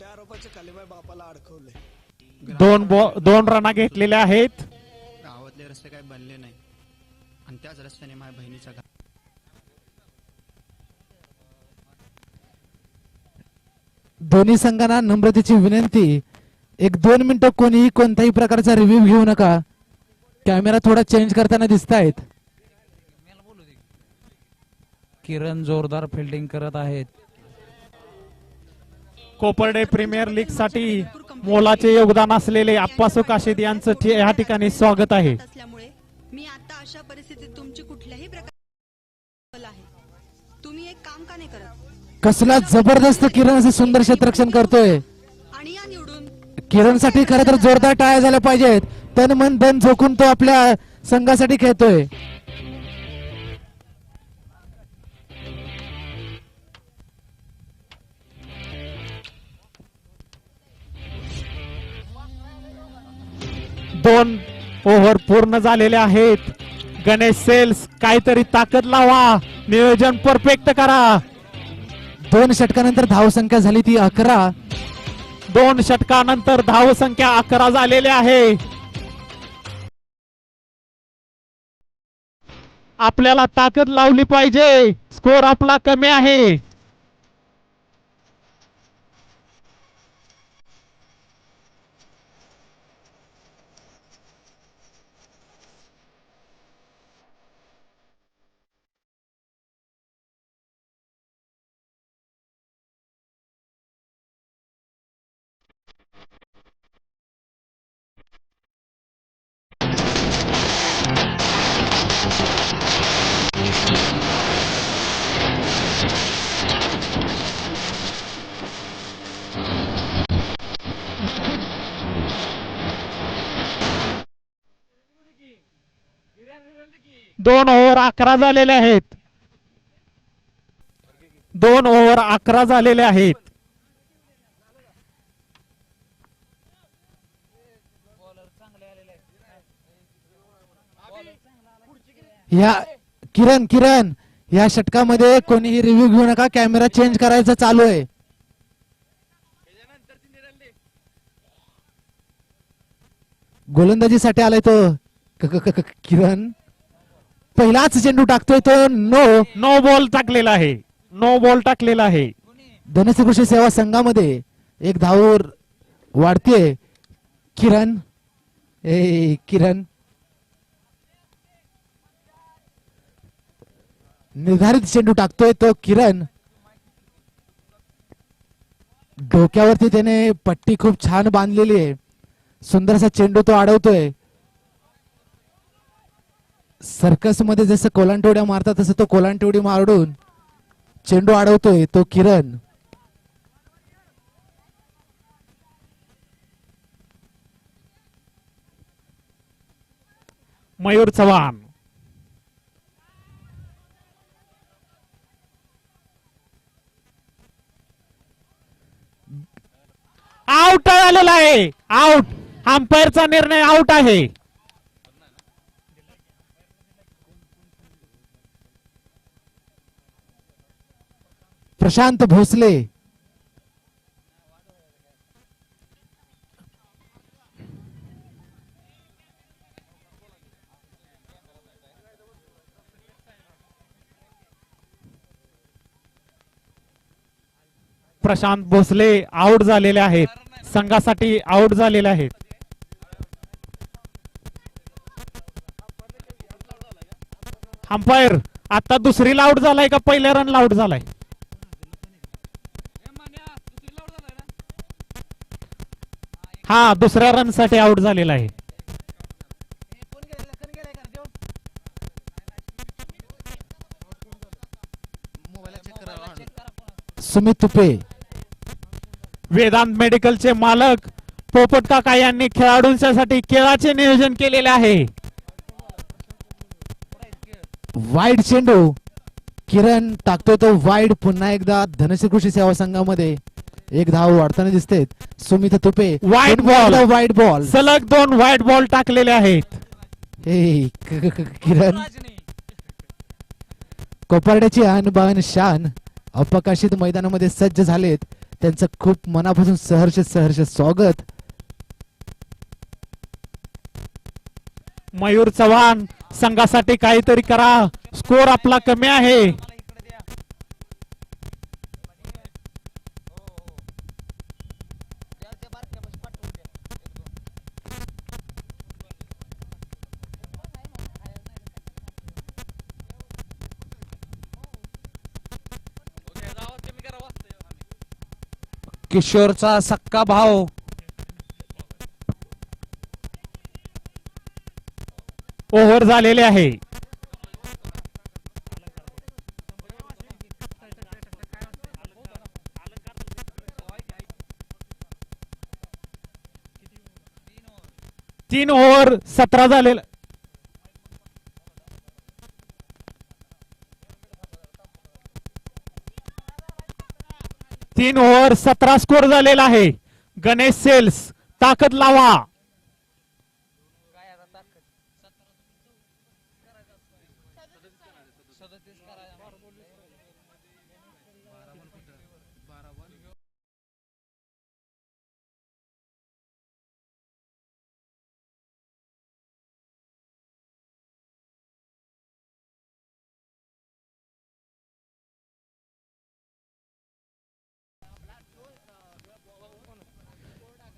खोट्या आरोपाचे कालीबाई बापाला अडकवले दोन बॉ- दोन रना घेतलेल्या आहेत. गावातले रस्ते काही बनले नाही. आणि त्याच रस्त्याने माझ्या बहिणीचा घा दोन्ही संघांना नम्रतेची विनंती. एक दोन मिनिटं कोणीही कोणत्याही प्रकारचा रिव्ह्यू घेऊ नका. कॅमेरा थोडा चेंज करताना दिसत आहेत किरण जोरदार फिल्डिंग करत आहेत. कोपर्डे प्रीमियर लीगसाठी मोलाचे योगदान असलेले अप्पासू काशीद यांचं या ठिकाणी स्वागत आहे. मी आता अशा परिस्थितीत तुमची कुठल्याही प्रकार आहे. तुम्ही एक काम का नाही करत? कसला जबरदस्त किरण असं सुंदर क्षेत्ररक्षण करतोय. आणि या निवडून किरणसाठी खरं तर जोरदार टाळ्या झाल्या पाहिजेत. तन मन धन झोकून तो आपल्या संघासाठी खेळतोय. दोन ओव्हर पूर्ण झालेले आहेत. गणेश सेल्स काहीतरी ताकद लावा. नियोजन परफेक्ट करा. दोन षटकानंतर धावसंख्या झाली ती अकरा. दोन षटकानंतर धाव संख्या अकरा झालेली आहे. आपल्याला ताकद लावली पाहिजे. स्कोर आपला कमी आहे. दोन ओव्हर अकरा झालेले आहेत. दोन ओव्हर अकरा झालेले आहेत. या किरण किरण या षटकामध्ये कोणीही रिव्ह्यू घेऊ नका कॅमेरा चेंज करायचा चालू आहे. गोलंदाजीसाठी आलाय तो. किरण. पहिलाच चेंडू टाकतोय तो नो. नो बॉल टाकलेला आहे. नो बॉल टाकलेला आहे. धनश्री कृषी सेवा संघामध्ये एक धावूर वाढते किरण. ए किरण. निर्धारित चेंडू टाकतोय तो किरण. डोक्यावरती त्याने पट्टी खूप छान बांधलेली आहे. सुंदरसा चेंडू तो अडवतोय. सर्कसमध्ये जसं कोलांटवड्या मारतात तसं तो कोलांटवडी मारडून चेंडू अडवतोय तो किरण. मयूर चव्हाण. आउट आलेला आहे. आउट अंपायरचा निर्णय आउट आहे. प्रशांत भोसले. प्रशांत भोसले आउट झालेले आहेत. संघासाठी आउट झालेले आहेत. अंपायर आता दुसरीला आउट झालाय का? पहिल्या रनला आउट झालाय? हा दुसऱ्या रनसाठी आउट झालेला आहे. सुमित तुपे. वेदांत मेडिकलचे मालक पोपट काका यांनी खेळाडूंसाठी खेळाचे नियोजन केलेले आहे. वाईट चेंडू. किरण टाकतोय तो वाईट. पुन्हा एकदा धनश्री कृषी सेवा संघामध्ये. एक धाव वाढताना दिसते Sumit Tupe. Wide ball. Wide ball सलग दोन व्हाईट बॉल टाकलेले आहेत. हे किरण. कोपर्ड्याची अन बान शान अपकाशित मैदानामध्ये सज्ज झालेत. त्यांचं खूप मनापासून सहर्ष सहर्ष स्वागत. मयूर चव्हाण संघासाठी काहीतरी करा. स्कोर आपला कमी आहे. किशोरचा सक्का भाव. ओव्हर झालेले आहे. तीन ओव्हर सतरा झालेला तीन ओव्हर सतरा स्कोर झालेला आहे. गणेश सेल्स ताकद लावा.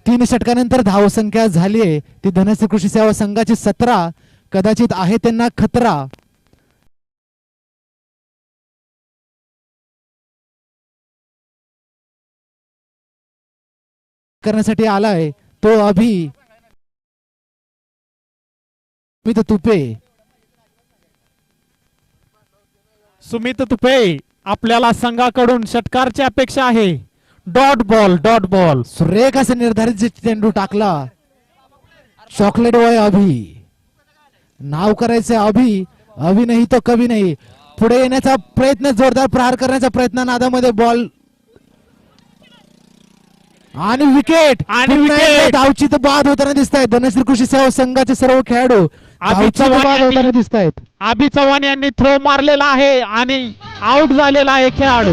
तीन षटकानंतर धावसंख्या झालीये ती धनश्री कृषी सेवा संघाची सतरा कदाचित आहे त्यांना खतरा. करण्यासाठी आलाय तो अभि. सुमित तुपे. सुमित तुपे आपल्याला संघाकडून षटकारची अपेक्षा आहे. डॉट बॉल डॉट बॉल सुरेख असे निर्धारित चेंडू टाकला चॉकलेट वय अभि. नाव करायचं अभि. अभि नाही तो कवी नाही. पुढे येण्याचा प्रयत्न जोरदार प्रहार करण्याचा प्रयत्न नादामध्ये बॉल आणि विकेट आणि. एकदा धावची तर बाद होताना दिसत आहेत धनश्री कृषी सेवा संघाचे सर्व खेळाडू होताना दिसत आहेत अभि चव्हाण यांनी थ्रो मारलेला आहे आणि आउट झालेला आहे खेळाडू.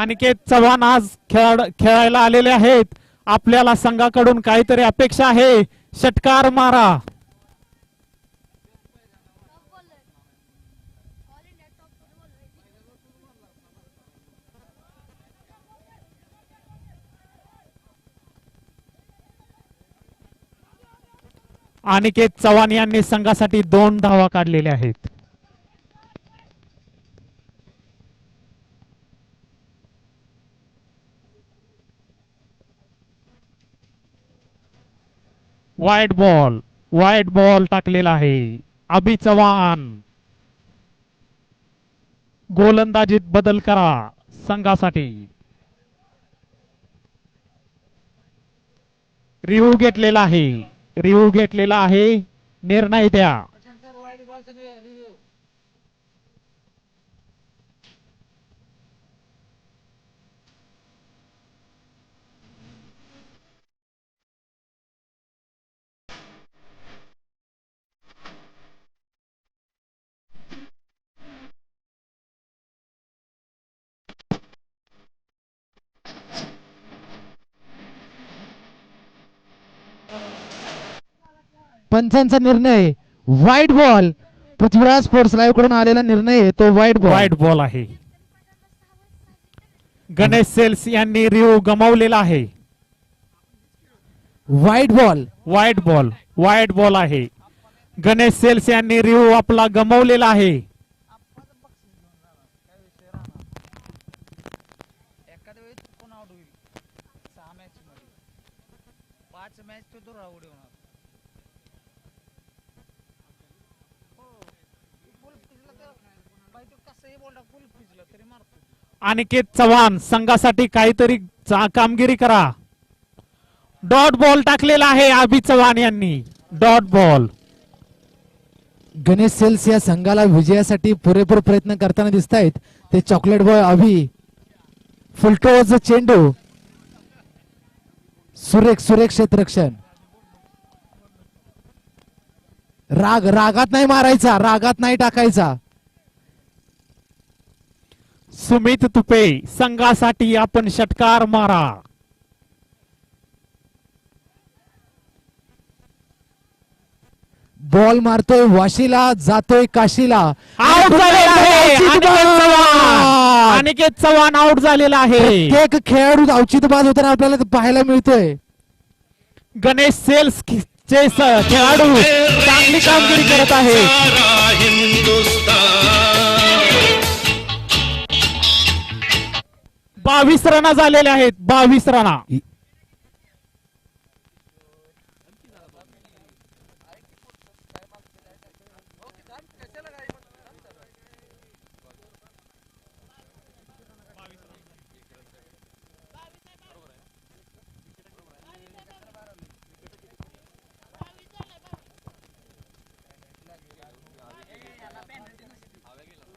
अनिकेत चव्हाण आज खेळ खेळायला आलेले आहेत. आपल्याला संघाकडून काहीतरी अपेक्षा आहे. षटकार मारा. अनिकेत चव्हाण यांनी संघासाठी दोन धावा काढलेल्या आहेत. वाईट बॉल वाईट बॉल टाकलेला आहे. अभि चव्हाण. गोलंदाजीत बदल करा संघासाठी. रिव्ह्यू घेतलेला आहे. रिव्ह्यू घेतलेला आहे. निर्णय द्या. पंचांचा निर्णय वाईट बॉल पृथ्वीराज स्पोर्ट्स लाईव्हकडून आलेला निर्णय तो वाईट बॉल वाईट बॉल आहे. गणेश सेल्स यांनी रिव्ह्यू गमावलेला आहे. Wide ball wide ball wide ball आहे. गणेश सेल्स यांनी रिव्ह्यू आपला गमावलेला आहे. अनिकेत चव्हाण संघासाठी काहीतरी कामगिरी करा. डॉट बॉल टाकलेला आहे अभि चव्हाण यांनी. Dot ball. गणेश सेल्स या संघाला विजयासाठी पुरेपूर प्रयत्न करताना दिसत आहेत ते चॉकलेट बॉय अभि फुलटोज चेंडू. सुरेख सुरेख क्षेत्रक्षण राग रागात नाही मारायचा रागात नाही टाकायचा. सुमित तुपे संघासाठी आपण षटकार मारा. बॉल मारतोय वाशीला जातोय काशीला. आउट झालेला आहे! अनिकेत चव्हाण. अनिकेत चव्हाण आउट झालेला आहे. प्रत्येक खेळाडू औचित्यबाज होताना आपल्याला ते पाहायला मिळतोय. गणेश सेल्स चे स- खेळाडू चांगली कामगिरी करत आहे. बावीस रना झालेल्या आहेत बावीस रना.